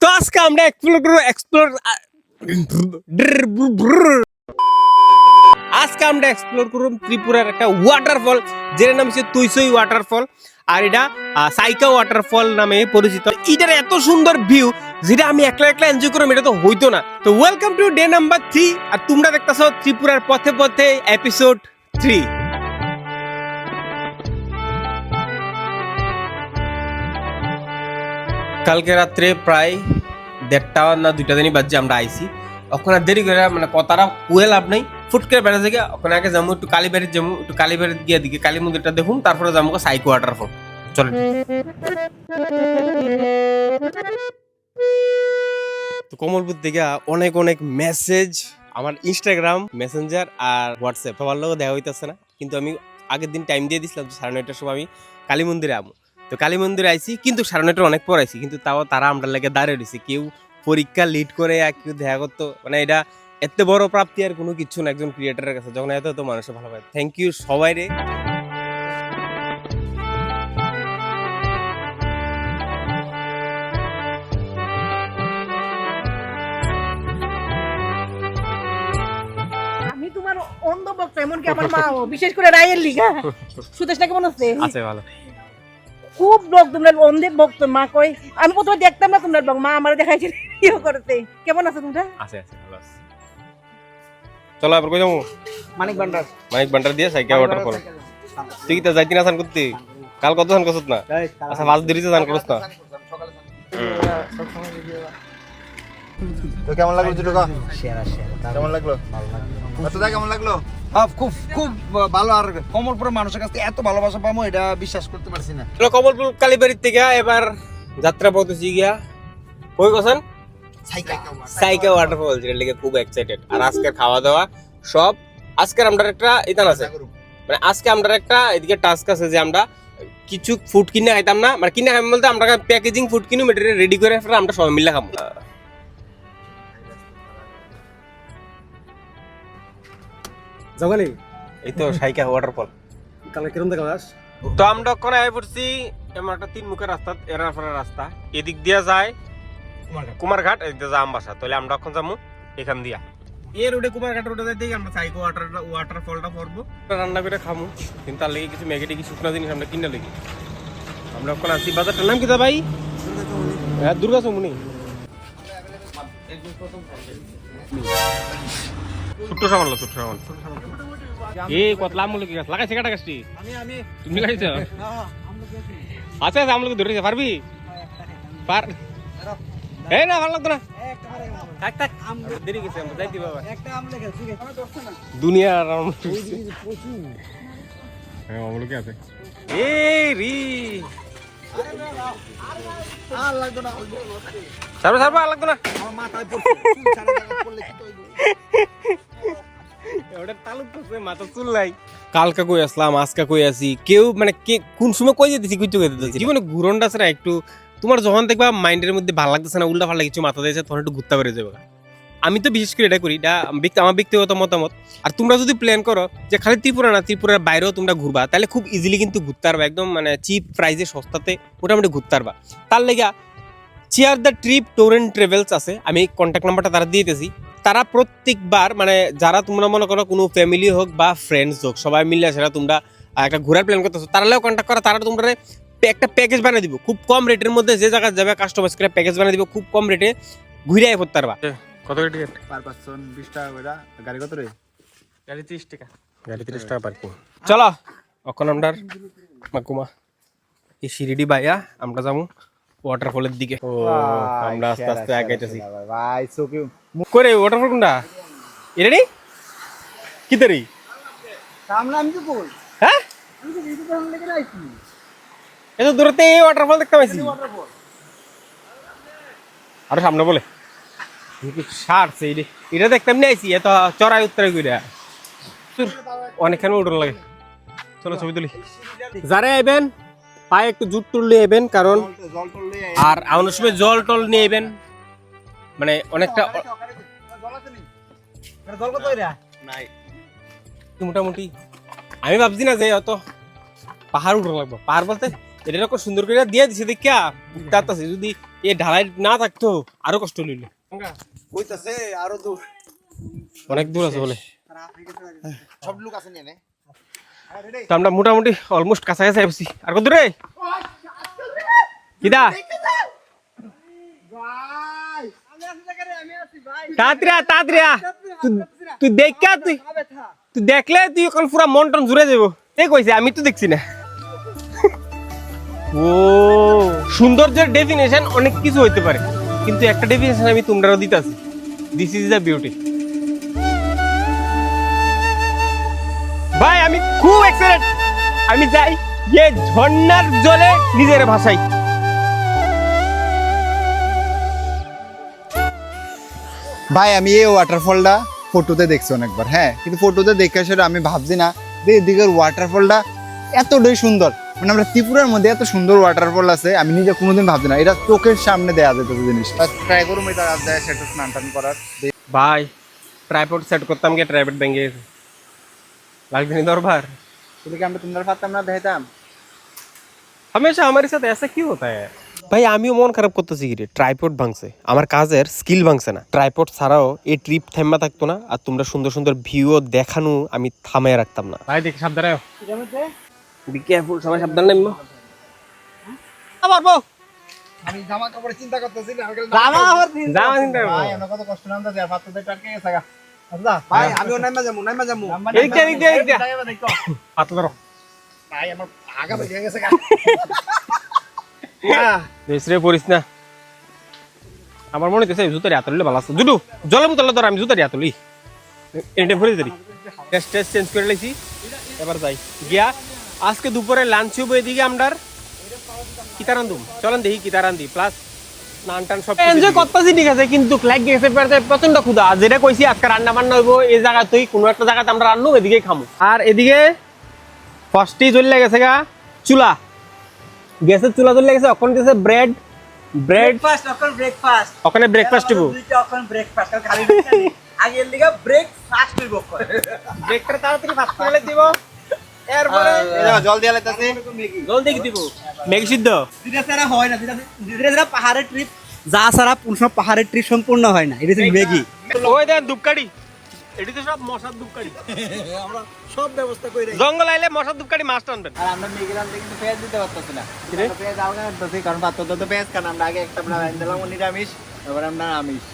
তো আজকে আমরা এক্সপ্লোর করব এক্সপ্লোর আজকে আমরা এক্সপ্লোর করব ত্রিপুরার একটা ওয়াটারফল যেটার নাম হচ্ছে তুইসই ওয়াটারফল আর এটা সাইকা ওয়াটারফল নামে পরিচিত। এটার এত সুন্দর ভিউ যেটা আমি একলা একলা এনজয় করলাম, এটা তো হইতো না। তো welcome to day number three আর তোমরা দেখতেছো ত্রিপুরার পথে পথে এপিসোড থ্রি কালকে রাত্রে প্রায় দেড়টা না দুইটা দিনই বাজছে আমরা আইছি। ওখানে দেরি করে মানে কথাটা কুয়ে লাভ নেই। ফুট করে বেড়া থেকে ওখানে আগে যাব একটু কালীবাড়ির যাব একটু কালীবাড়ির গিয়ে দিকে কালী মন্দিরটা দেখুন তারপরে যাব সাইকো ওয়াটারফল। চলেন তো কমলপুর থেকে অনেক অনেক মেসেজ আমার ইনস্টাগ্রাম মেসেঞ্জার আর হোয়াটসঅ্যাপ সবার লোক দেখা হইতেছে না। কিন্তু আমি আগের দিন টাইম দিয়ে দিছিলাম যে সাড়ে নয়টার সময় আমি কালী মন্দিরে আমু তো কালী মন্দিরে আইছি কিন্তু সাড়ে নয়টার অনেক পর আইছি কিন্তু তাও তারা আমরা লেগে দাঁড়িয়ে রয়েছে কেউ পরীক্ষা লিড করে আর কেউ দেখা করতো মানে এটা এত বড় প্রাপ্তি আর কোনো কিছু না একজন ক্রিয়েটারের কাছে যখন এত তো মানুষের ভালো পায় থ্যাংক ইউ সবাই রে। আমি তোমার অন্ধ ভক্ত এমনকি আমার মা বিশেষ করে রায়ের লিগা। সুদেশ না কেমন আছে? আছে ভালো। খুব লোক তোমরা অন্ধের ভক্ত মা কই আমি প্রথমে দেখতাম না তোমরা ব্লগ মা আমার দেখাইছিল ইয়ে করতে। কেমন আছে তোমরা? আছে আছে ভালো আছে। চলো এবার কই যাব? মানিক ভান্ডার। মানিক ভান্ডার দিয়ে সাইকেল ওয়াটারফল তুই কি তা যাইতি না স্নান করতে? কাল কত স্নান করছত না আচ্ছা মাছ ধরিতে স্নান করছ না তো কেমন লাগল দুটো সেরা সেরা। কেমন লাগল? বাচ্চাদা কেমন লাগল? খুব খুব ভালো আর কমলপুরের মানুষের কাছে এত ভালোবাসা পাবো এটা বিশ্বাস করতে পারছি না। কমলপুর কালীবাড়ির থেকে এবার যাত্রা পথেছি গিয়া কই গেছেন সাইকা। ওয়াটারফল যেটা লেগে খুব এক্সাইটেড আর আজকের খাওয়া দাওয়া সব আজকের আমরা একটা ইতান আছে। মানে আজকে আমরা একটা এদিকে টাস্ক আছে যে আমরা কিছু ফুড কিনে খাইতাম না মানে কিনে খাইতাম বলতে আমরা প্যাকেজিং ফুড কিনে মেটেরিয়াল রেডি করে আমরা সবাই মিলে খাব জগালি এই তো সাইকা ওয়াটারফল কালকে কিরম দেখলাস তো আমরা ওখানে আই পড়ছি এমন একটা তিন মুখের রাস্তা এরার পরের রাস্তা। এদিক দিয়া যায় কুমারঘাট। এদিক দিয়ে যায় আমবাসা। তাহলে আমরা এখন যাব এখান দিয়া। এই রোডে কুমারঘাট রোডে যাইতে আমরা সাইকো ওয়াটার ওয়াটারফলটা পড়ব। রান্না করে খামু। কিন্তু তার লেগে কিছু ম্যাগি টেগি শুকনা জিনিস আমরা কিনে লেগে। আমরা ওখানে আছি বাজারটার নাম কি দা ভাই? হ্যাঁ দুর্গা চমুনি ছোট্ট সামাল ছোট্ট সামাল এই কত মূল্য কি গাছ লাগাইছে কাটা গাছটি? তুমি লাগাইছো? আচ্ছা আচ্ছা আমলোকে ধরেছে পারবি? পার। এই না ভালো লাগতো না। থাক থাক। দেরি গেছে আমরা যাইতে বাবা দুনিয়া আর আমার হ্যাঁ আছে। এই রি। সারবে সারবে আর লাগতো না তালুক কালকা কই আসলাম আজকা কই আছি? কেউ মানে কে কোন সময় কই যেতেছি জীবনে ঘুরনটা আছে না একটু তোমার যখন দেখবা মাইন্ডের মধ্যে ভালো লাগতেছে না উল্টা ফাল্টা কিছু মাথা দিয়েছে তখন একটু ঘুরতে যাবে। আমি তো বিশেষ করে এটা করি এটা আমার ব্যক্তিগত মতামত। আর তোমরা যদি প্ল্যান করো যে খালি ত্রিপুরা না ত্রিপুরার বাইরেও তোমরা ঘুরবা তাহলে খুব ইজিলি কিন্তু ঘুরতে পারবা একদম মানে চিপ প্রাইজে সস্তাতে মোটামুটি ঘুরতে পারবা। তার লেগা chair the trip and travels আছে আমি কন্ট্যাক্ট নাম্বারটা তারা দিয়ে দিতেছি। তারা প্রত্যেকবার মানে যারা তোমরা মনে করো কোনো ফ্যামিলি হোক বা ফ্রেন্ডস হোক সবাই মিলে সেটা তোমরা একটা ঘোরার প্ল্যান করতেছো তারালেও কন্ট্যাক্ট করা তারা তোমরা একটা প্যাকেজ বানিয়ে দিব। খুব কম রেটের মধ্যে যে জায়গায় যাবে কাস্টমাইজ করে প্যাকেজ বানিয়ে দিব খুব কম রেটে ঘুরে করতে পারবা কত টিকিট পার পার্সন বিশ টাকা করে গাড়ি কত রে? গাড়ি ত্রিশ টাকা। গাড়ি ত্রিশ টাকা পার্কিং চলো এখন আমরা মাকুমা এই সিঁড়িটি বাইয়া আমরা যাব ওয়াটারফলের দিকে। ও আমরা আস্তে আস্তে আগাইতেছি। ভাই চোখে করে ওয়াটারফল কোনটা? এটা নি কি তারি হ্যাঁ? এত দূরতে এই ওয়াটারফল দেখতে পাইছি। আরও সামনে বলে। সারছে এটা এটা দেখতাম নিয়ে আইছি এত চড়াই উত্তরাই কইরা। চুর, অনেকখানি উঠন লাগে। চলো ছবি তুলি। যারা আইবেন পায়ে একটু জুট টুল নিয়ে আইবেন। কারণ আর আমার সময় জল টল নিয়ে আইবেন। মানে অনেকটা জল আছে নি জল কত এরা। নাই। মোটামুটি। আমি ভাবছি না যে অত পাহাড় উঠে লাগবো। পাহাড় বলতে এটা এরকম সুন্দর করে দিয়ে দিছে দেখিয়া তাতাছে যদি এ ঢালাই না থাকতো আরও কষ্ট লইল কইতাছে আরও দূর। অনেক দূর আছে বলে। সব লোক আছে নিয়ে তো আমরা মোটামুটি অলমোস্ট কাছাকাছি আসছি আর কত রে কিদা? তাড়াতাড়ি তাড়াতাড়ি। তুই- তুই তুই দেখলে তুই জুড়ে এই কইছে, আমি তো দেখছি না। ও, সৌন্দর্যের ডেফিনেশন অনেক কিছু হইতে পারে। কিন্তু একটা ডেফিনেশন আমি তোমরাও দিতেছি। দিস ইজ দ্য বিউটি ভাই, আমি খুব এক্সাইটেড আমি যাই, যে ঝর্ণার জলে নিজের ভাষাই ভাই আমি এই ওয়াটারফলটা ফটোতে দেখছি অনেকবার হ্যাঁ কিন্তু ফটোতে দেখে সেটা আমি ভাবছি না যে এদিকের ওয়াটারফলটা এতটাই সুন্দর মানে আমরা ত্রিপুরার মধ্যে এত সুন্দর ওয়াটারফল আছে আমি নিজে কোনোদিন ভাবছি না এটা চোখের সামনে দেয়া যেত জিনিস ট্রাই করুম এটা রাত দেয় সেটা স্নান টান করার ভাই ট্রাইপড সেট করতাম গিয়ে ট্রাইপড ভেঙে গেছে লাগবে নি দরবার তাহলে কি আমরা তোমরা পারতাম না দেখাইতাম हमेशा हमारे साथ ऐसा क्यों होता है ভাই আমিও মন খারাপ করতেছি কি রে? ট্রাইপড ভাঙছে। আমার কাজের স্কিল ভাঙছে না। ট্রাইপড ছাড়াও এই ট্রিপ থেমা থাকতো না আর তোমরা সুন্দর সুন্দর ভিউ দেখানো আমি থামায় রাখতাম না। ভাই দেখি সাবধানে বি কেয়ারফুল সবাই সাবধান নেমো। পারব আমি জামা কাপড় চিন্তা করতেছি না জামা যাওয়া চিন্তা করব। ভাই আমরা কত কষ্ট নাম দাদা পাত্রতে টাটকে গেছে গা? ভাই আমিও নাইমা যামু নাইমা যামু এদিক দিয়ে, এদিক দিয়ে। হাত ধরো। ভাই আমার আগা বেরিয়ে গেছে গা। বেশ পড়িস না। আমার মনে হচ্ছে জুতারি হাতলে ভালো আছে। জুডু জলের বোতলে ধর আমি জুতারি হাতলি। এটা ভরে ধরি টেস্ট টেস্ট চেঞ্জ করে লাইছি। এবার যাই। গিয়া আজকে দুপুরে লাঞ্চ হব এদিকে আমরার। কিতা রান্ধুম চলেন দেখি কিতা রান্ধি প্লাস নান টান সব এনজয় করতেছি ঠিক আছে কিন্তু লাইক গেছে পেটে প্রচণ্ড ক্ষুধা। যেটা কইছি আজকে রান্না বান্না হইবো এই জায়গাতেই কোনো একটা জায়গাতে আমরা রান্নু এদিকে খামু। আর এদিকে ফার্স্টেই চলে গেছে গা চুলা। গ্যাসের চুলা চলে গেছে ওখানে দিয়েছে ব্রেড ব্রেড ব্রেকফাস্ট এখন ব্রেকফাস্ট ওখানে ব্রেকফাস্ট দিব। দুইটা এখন ব্রেকফাস্ট কারণ খালি নেই। আগের লিগা ব্রেকফাস্ট হইব করে ব্রেকটা তাড়াতাড়ি ভাত করে দিব। এরপরে জল দিয়ে লাইতাছে জলদি কি দিব? ম্যাগি সিদ্ধ। দুইটা ছাড়া হয় না দুইটা দুইটা ছাড়া পাহাড়ের ট্রিপ যা ছাড়া কোন সব পাহাড়ের ট্রিপ সম্পূর্ণ হয় না। এটা হচ্ছে ম্যাগি। ওই দেন ধূপকাঠি। এটি তো সব মশার ধূপকাঠি। আমরা সব ব্যবস্থা করে জঙ্গল আইলে মশার মাছ টানবেন আর আমরা মিগিলাম কিন্তু পেঁয়াজ দিতে পারতেছি না। পেঁয়াজ আলগা কারণ পাত্র তো পেঁয়াজ কারণ আমরা আগে একটা আমরা দিলাম নিরামিষ এবার আমরা আমিষ।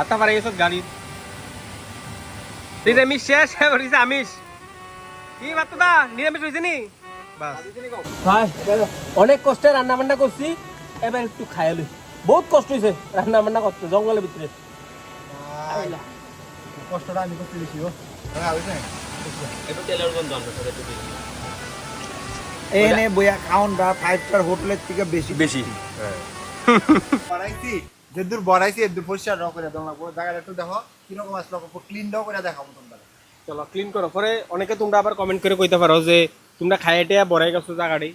আতা পারে এসব গাড়ি। নিরামিষ শেষ এবার আমিষ। কি বার্তা নিরামিষ হয়েছে নি? অনেক কষ্টে রান্না বান্না করছি এবার একটু খাইয়ালি বহুত কষ্ট হয়েছে রান্না বান্না করতে জঙ্গলের ভিতরে। কষ্টটা আমি করতে বেশি ও। এনে বইয়া খাওন বা ফাইভ স্টার হোটেলের থেকে বেশি। বেশি। বড়াইছি যে দূর বড়াইছি এর পরিষ্কার র করে দাও লাগবো। জায়গাটা একটু দেখো কীরকম আসলো ক্লিন দাও করে দেখাবো তোমরা। চলো ক্লিন করো। পরে অনেকে তোমরা আবার কমেন্ট করে কইতে পারো যে তোমরা খাইয়ে বড়াই গেছো জায়গাটাই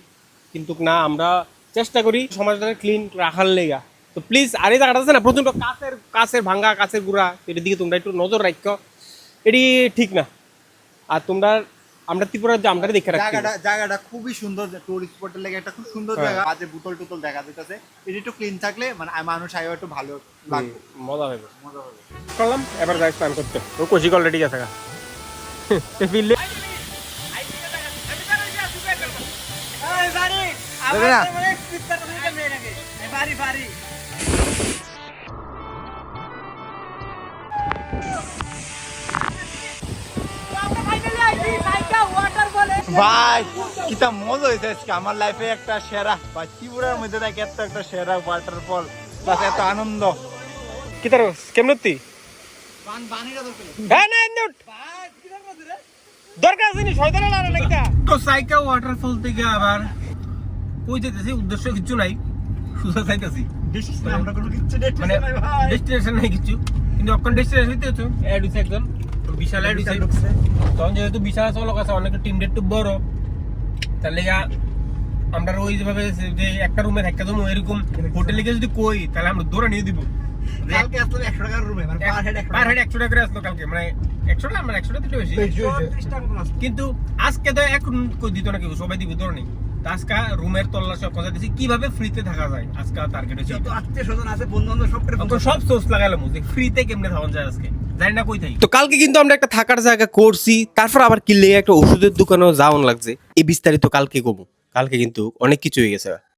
কিন্তু না আমরা চেষ্টা করি সমাজটাকে ক্লিন রাখার লেগা। তো প্লিজ আর এই জায়গাটা আছে না প্রচণ্ড কাছের কাছের ভাঙ্গা কাছের গুড়া এটার দিকে তোমরা একটু নজর রাখো এটি ঠিক না আর তোমরা আমরা ত্রিপুরার যে আমরা দেখে রাখি জায়গাটা জায়গাটা খুবই সুন্দর টুরিস্ট স্পটের লেগে একটা খুব সুন্দর হ্যাঁ। জায়গা মাঝে বোতল টুতল দেখা যেতেছে এটা একটু ক্লিন থাকলে মানে মানুষ আইও একটু ভালো লাগবে মজা হবে মজা হবে করলাম এবার যাই স্নান করতে ও কষিক অলরেডি গেছে গা ফিরলে না? ভাই কিটা মজা হয়েছে আজকে। আমার লাইফে একটা সেরা। বা ত্রিপুরার মধ্যে থাকে এত একটা সেরা ওয়াটারফল প্লাস এত আনন্দ। কি তার কেমন তুই হ্যাঁ দরকার আছে নি শয়তানের লারা নাকি তা? তো সাইকা ওয়াটারফল থেকে আবার কই যেতেছি উদ্দেশ্য কিছু নাই সুজা চাইতেছি আমরা কোনো কিচ্ছু মানে ডেস্টিনেশন নাই কিছু। কিন্তু অখন ডেস্টিনেশন হইতে হচ্ছে অ্যাড হইছে একজন বিশাল অ্যাড হইছে তখন যেহেতু বিশাল চলক আছে অনেক টিম একটু বড়। তার লেগা আমরা ওই যেভাবে যে একটা রুমে একটা রুম এরকম হোটেলে গিয়ে যদি কই তাহলে আমরা দৌড়ে নিয়ে দিব। কালকে আসলে একশো টাকার রুমে মানে পার হেড একশো টাকা। করে আসলো কালকে। মানে একশো টাকা মানে একশো টাকা বেশি কিন্তু আজকে তো এখন কই দিত না কেউ সবাই দিব ধরে নেই। আজকে রুমের তল্লা সব কথা দিছি কীভাবে ফ্রিতে থাকা যায়? আজকে টার্গেট হচ্ছে যত আত্মীয় স্বজন আছে বন্ধু বান্ধব সব সব সোর্স লাগাইলাম যে ফ্রিতে কেমনে থাকা যায় আজকে? জানি না কই থাকি। তো কালকে কিন্তু আমরা একটা থাকার জায়গা করছি তারপর আবার কিনলে একটা ওষুধের দোকানেও যাওয়ান লাগছে। এই বিস্তারিত কালকে কমু। কালকে কিন্তু অনেক কিছু হয়ে গেছে।